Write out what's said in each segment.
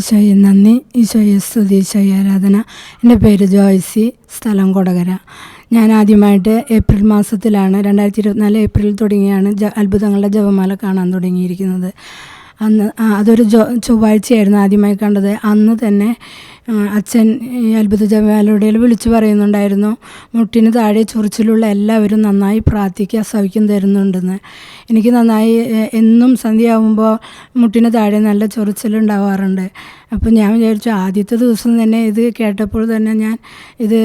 ഈശോയെ നന്ദി. ഈശോയെ സ്തുതി. ഈശോയെ ആരാധന. എന്റെ പേര് ജോയ്സി. സ്ഥലം കൊടകര. ഞാൻ ആദ്യമായിട്ട് ഏപ്രിൽ മാസത്തിലാണ് രണ്ടായിരത്തി ഇരുപത്തിനാല് ഏപ്രിൽ തുടങ്ങിയാണ് അത്ഭുതങ്ങളുടെ ജപമാല കാണാൻ തുടങ്ങിയിരിക്കുന്നത്. അന്ന് അതൊരു ചൊവ്വാഴ്ചയായിരുന്നു ആദ്യമായി കണ്ടത്. അന്ന് തന്നെ അച്ഛൻ ഈ അത്ഭുത ജപമാലയുടെ വിളിച്ചു പറയുന്നുണ്ടായിരുന്നു മുട്ടിന് താഴെ ചൊറിച്ചിലുള്ള എല്ലാവരും നന്നായി പ്രാർത്ഥിക്കുക സൗഖ്യം തരുന്നുണ്ടെന്ന്. എനിക്ക് നന്നായി എന്നും സന്ധ്യയാകുമ്പോൾ മുട്ടിന് താഴെ നല്ല ചൊറിച്ചിലുണ്ടാവാറുണ്ട് അപ്പോൾ ഞാൻ വിചാരിച്ചു ആദ്യത്തെ ദിവസം തന്നെ ഇത് കേട്ടപ്പോൾ തന്നെ ഞാൻ ഇത്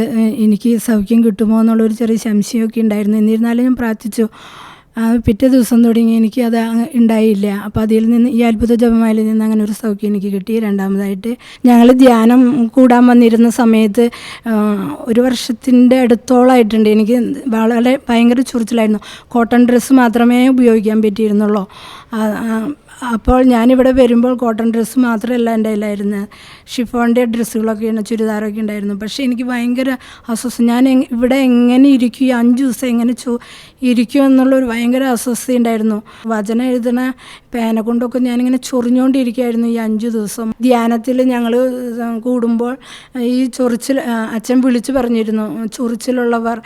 എനിക്ക് സൗഖ്യം കിട്ടുമോ എന്നുള്ളൊരു ചെറിയ സംശയമൊക്കെ ഉണ്ടായിരുന്നു. എന്നിരുന്നാലും ഞാൻ പ്രാർത്ഥിച്ചു. പിറ്റേ ദിവസം തുടങ്ങി എനിക്ക് അത് ഉണ്ടായില്ല. അപ്പോൾ അതിൽ നിന്ന് ഈ അത്ഭുത ജപമാലയിൽ നിന്ന് അങ്ങനെ ഒരു സൗഖ്യം എനിക്ക് കിട്ടി. രണ്ടാമതായിട്ട് ഞങ്ങൾ ധ്യാനം കൂടാൻ വന്നിരുന്ന സമയത്ത് ഒരു വർഷത്തിന്റെ അടുത്തോളമായിട്ടുണ്ട് എനിക്ക് വളരെ ഭയങ്കര ചുറിച്ചിലായിരുന്നു. കോട്ടൺ ഡ്രസ്സ് മാത്രമേ ഉപയോഗിക്കാൻ പറ്റിയിരുന്നുള്ളൂ. അപ്പോൾ ഞാനിവിടെ വരുമ്പോൾ കോട്ടൺ ഡ്രസ്സ് മാത്രമല്ല എന്റെ കയ്യിലായിരുന്നു. ഷിഫോണിന്റെ ഡ്രസ്സുകളൊക്കെയാണ് ചുരിദാറൊക്കെ ഉണ്ടായിരുന്നു. പക്ഷേ എനിക്ക് ഭയങ്കര അസ്വസ്ഥ. ഞാൻ ഇവിടെ എങ്ങനെ ഇരിക്കും? അഞ്ച് ദിവസം എങ്ങനെ ചോ ഇരിക്കും എന്നുള്ളൊരു ഭയങ്കര അസ്വസ്ഥ ഉണ്ടായിരുന്നു. വചനം എഴുതണ പേന കൊണ്ടൊക്കെ ഞാനിങ്ങനെ ചൊറിഞ്ഞുകൊണ്ടിരിക്കുകയായിരുന്നു ഈ അഞ്ച് ദിവസം. ധ്യാനത്തിൽ ഞങ്ങൾ കൂടുമ്പോൾ ഈ ചൊറിച്ചിൽ അച്ഛൻ വിളിച്ചു പറഞ്ഞിരുന്നു. ചൊറിച്ചിലുള്ളവർ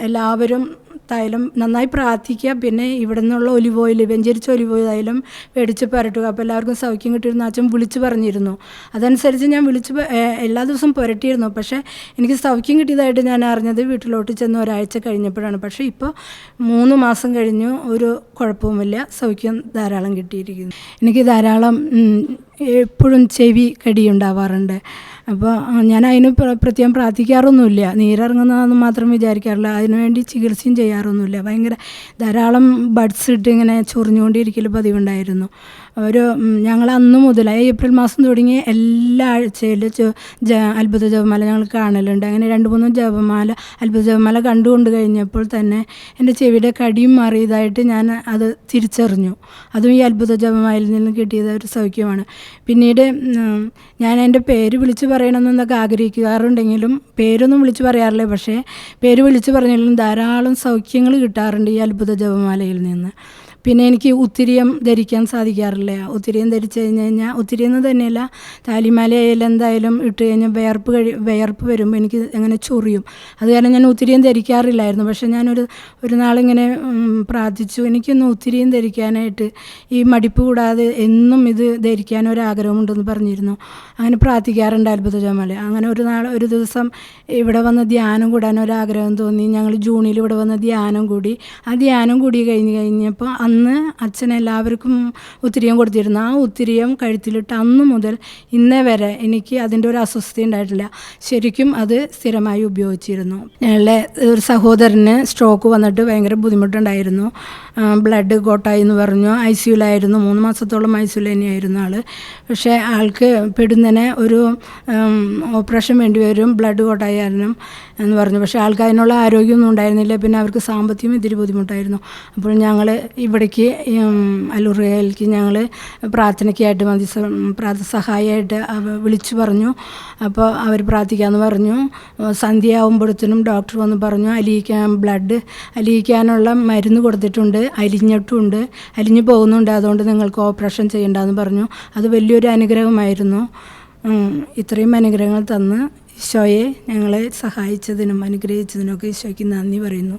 എല്ലാവരും തൈലം നന്നായി പ്രാർത്ഥിക്കുക. പിന്നെ ഇവിടെ നിന്നുള്ള ഒലിവ് ഓയിൽ വെഞ്ചരിച്ച ഒലിവ് ഓയിൽ തൈലം മേടിച്ച് പുരട്ടുക. അപ്പോൾ എല്ലാവർക്കും സൗഖ്യം കിട്ടിയിരുന്നു അച്ഛൻ വിളിച്ച് പറഞ്ഞിരുന്നു. അതനുസരിച്ച് ഞാൻ വിളിച്ച് എല്ലാ ദിവസവും പുരട്ടിയിരുന്നു. പക്ഷേ എനിക്ക് സൗഖ്യം കിട്ടിയതായിട്ട് ഞാൻ അറിഞ്ഞത് വീട്ടിലോട്ട് ചെന്ന് ഒരാഴ്ച കഴിഞ്ഞപ്പോഴാണ്. പക്ഷേ ഇപ്പോൾ മൂന്ന് മാസം കഴിഞ്ഞു ഒരു കുഴപ്പവുമില്ല. സൗഖ്യം ധാരാളം കിട്ടിയിരിക്കുന്നു. എനിക്ക് ധാരാളം എപ്പോഴും ചെവി കടിയുണ്ടാവാറുണ്ട്. അപ്പോൾ ഞാൻ അതിന് പ്ര- പ്രത്യേകം പ്രാർത്ഥിക്കാറൊന്നുമില്ല. നീരിറങ്ങുന്നതെന്ന് മാത്രം വിചാരിക്കാറില്ല. അതിനുവേണ്ടി ചികിത്സയും ചെയ്യാറൊന്നുമില്ല. ഭയങ്കര ധാരാളം ബഡ്സ് ഇട്ട് ഇങ്ങനെ ചൊറിഞ്ഞുകൊണ്ടിരിക്കൽ പതിവുണ്ടായിരുന്നു. ഒരു ഞങ്ങൾ അന്ന് മുതൽ ഏപ്രിൽ മാസം തുടങ്ങി എല്ലാ ആഴ്ചയിലും അത്ഭുത ജപമാല ഞങ്ങൾ കാണലുണ്ട്. അങ്ങനെ രണ്ട് മൂന്ന് ജപമാല അത്ഭുത ജപമാല കണ്ടുകൊണ്ട് കഴിഞ്ഞപ്പോൾ തന്നെ എന്റെ ചെവിയുടെ കടിയും മാറിയതായിട്ട് ഞാൻ അത് തിരിച്ചറിഞ്ഞു. അതും ഈ അത്ഭുത ജപമാലയിൽ നിന്ന് കിട്ടിയത് ഒരു സൗഖ്യമാണ്. പിന്നീട് ഞാൻ എന്റെ പേര് വിളിച്ച് പറയണമെന്നൊക്കെ ആഗ്രഹിക്കാറുണ്ടെങ്കിലും പേരൊന്നും വിളിച്ച് പറയാറില്ല. പക്ഷേ പേര് വിളിച്ച് പറഞ്ഞാലും ധാരാളം സൗഖ്യങ്ങൾ കിട്ടാറുണ്ട് ഈ അത്ഭുത ജപമാലയിൽ നിന്ന്. പിന്നെ എനിക്ക് ഉത്തിരിയം ധരിക്കാൻ സാധിക്കാറില്ല. ഉത്തിരിയം ധരിച്ചു കഴിഞ്ഞ് കഴിഞ്ഞാൽ ഉത്തിരിയെന്ന് തന്നെയല്ല താലിമാലയായാലും എന്തായാലും ഇട്ട് കഴിഞ്ഞാൽ വിയർപ്പ് കഴി വിയർപ്പ് വരുമ്പോൾ എനിക്ക് അങ്ങനെ ചൊറിയും. അത് കാരണം ഞാൻ ഉത്തിരിയം ധരിക്കാറില്ലായിരുന്നു. പക്ഷേ ഞാനൊരു ഒരു നാളിങ്ങനെ പ്രാർത്ഥിച്ചു. എനിക്കൊന്ന് ഉത്തിരിയും ധരിക്കാനായിട്ട് ഈ മടിപ്പ് കൂടാതെ എന്നും ഇത് ആഗ്രഹമുണ്ടെന്ന് പറഞ്ഞിരുന്നു. അങ്ങനെ പ്രാർത്ഥിക്കാറുണ്ട് അത്ഭുത ജമാല അങ്ങനെ ഒരു നാൾ ഒരു ദിവസം ഇവിടെ വന്ന് ധ്യാനം ആഗ്രഹം തോന്നി. ഞങ്ങൾ ജൂണിൽ ഇവിടെ വന്ന് ധ്യാനം കൂടി. ആ ധ്യാനം കൂടി കഴിഞ്ഞ് കഴിഞ്ഞപ്പോൾ അന്ന് അച്ഛൻ എല്ലാവർക്കും ഉത്തിരിയം കൊടുത്തിരുന്നു. ആ ഉത്തിരിയം കഴുത്തിലിട്ട് അന്ന് മുതൽ ഇന്നേ വരെ എനിക്ക് അതിന്റെ ഒരു അസ്വസ്ഥ ഉണ്ടായിട്ടില്ല. ശരിക്കും അത് സ്ഥിരമായി ഉപയോഗിച്ചിരുന്നു. ഞങ്ങളുടെ ഒരു സഹോദരന് സ്ട്രോക്ക് വന്നിട്ട് ഭയങ്കര ബുദ്ധിമുട്ടുണ്ടായിരുന്നു. ബ്ലഡ് കോട്ടായി എന്ന് പറഞ്ഞു. ഐ സിയുലായിരുന്നു മൂന്ന് മാസത്തോളം ഐ സിയുൽ തന്നെയായിരുന്നു ആൾ പക്ഷേ ആൾക്ക് പെടുന്നതിന് ഒരു ഓപ്പറേഷൻ വേണ്ടി വരും. ബ്ലഡ് കോട്ടായി എന്ന് പറഞ്ഞു. പക്ഷേ ആൾക്ക് അതിനുള്ള ആരോഗ്യമൊന്നും ഉണ്ടായിരുന്നില്ല. പിന്നെ അവർക്ക് സാമ്പത്തികം ഇത്തിരി ബുദ്ധിമുട്ടായിരുന്നു. അപ്പോൾ ഞങ്ങൾ ഇവിടേക്ക് ഉം, അലൂറിയയിലേക്ക് ഞങ്ങൾ പ്രാർത്ഥനയ്ക്കായിട്ട് മതി സ- പ്രാർത്ഥ സഹായമായിട്ട് വിളിച്ചു പറഞ്ഞു. അപ്പോൾ അവർ പ്രാർത്ഥിക്കാമെന്ന് പറഞ്ഞു. സന്ധ്യയാകുമ്പോഴത്തേനും ഡോക്ടർ വന്ന് പറഞ്ഞു അലിയിക്കാൻ ബ്ലഡ് അലിയിക്കാനുള്ള മരുന്ന് കൊടുത്തിട്ടുണ്ട് അലിഞ്ഞിട്ടുണ്ട് അലിഞ്ഞു പോകുന്നുണ്ട് അതുകൊണ്ട് നിങ്ങൾക്ക് ഓപ്പറേഷൻ ചെയ്യേണ്ടതെന്ന് പറഞ്ഞു. അത് വലിയൊരു അനുഗ്രഹമായിരുന്നു. ഇത്രയും അനുഗ്രഹങ്ങൾ തന്ന് ഈശോയെ ഞങ്ങളെ സഹായിച്ചതിനും അനുഗ്രഹിച്ചതിനൊക്കെ ഈശോയ്ക്ക് നന്ദി പറയുന്നു.